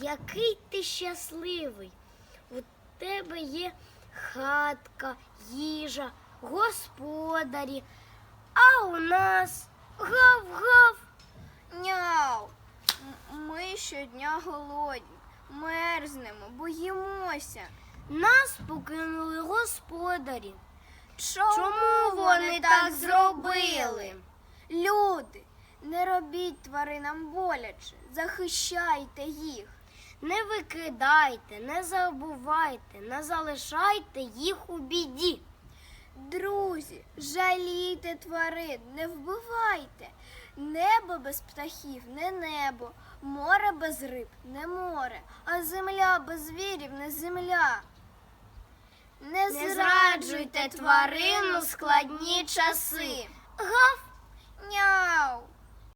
який ти щасливий. У тебе є хатка, їжа, господарі, а у нас гав-гав. Няу. Ми щодня голодні, мерзнемо, боїмося. Нас покинули господарі. Чому, Чому вони так зробили? Люди, не робіть тваринам боляче, захищайте їх. Не викидайте, не забувайте, не залишайте їх у біді. Друзі, жалійте тварин, не вбивайте. Небо без птахів не небо, море без риб не море, а земля без звірів не земля. Не, зраджуйте тварин у складні часи.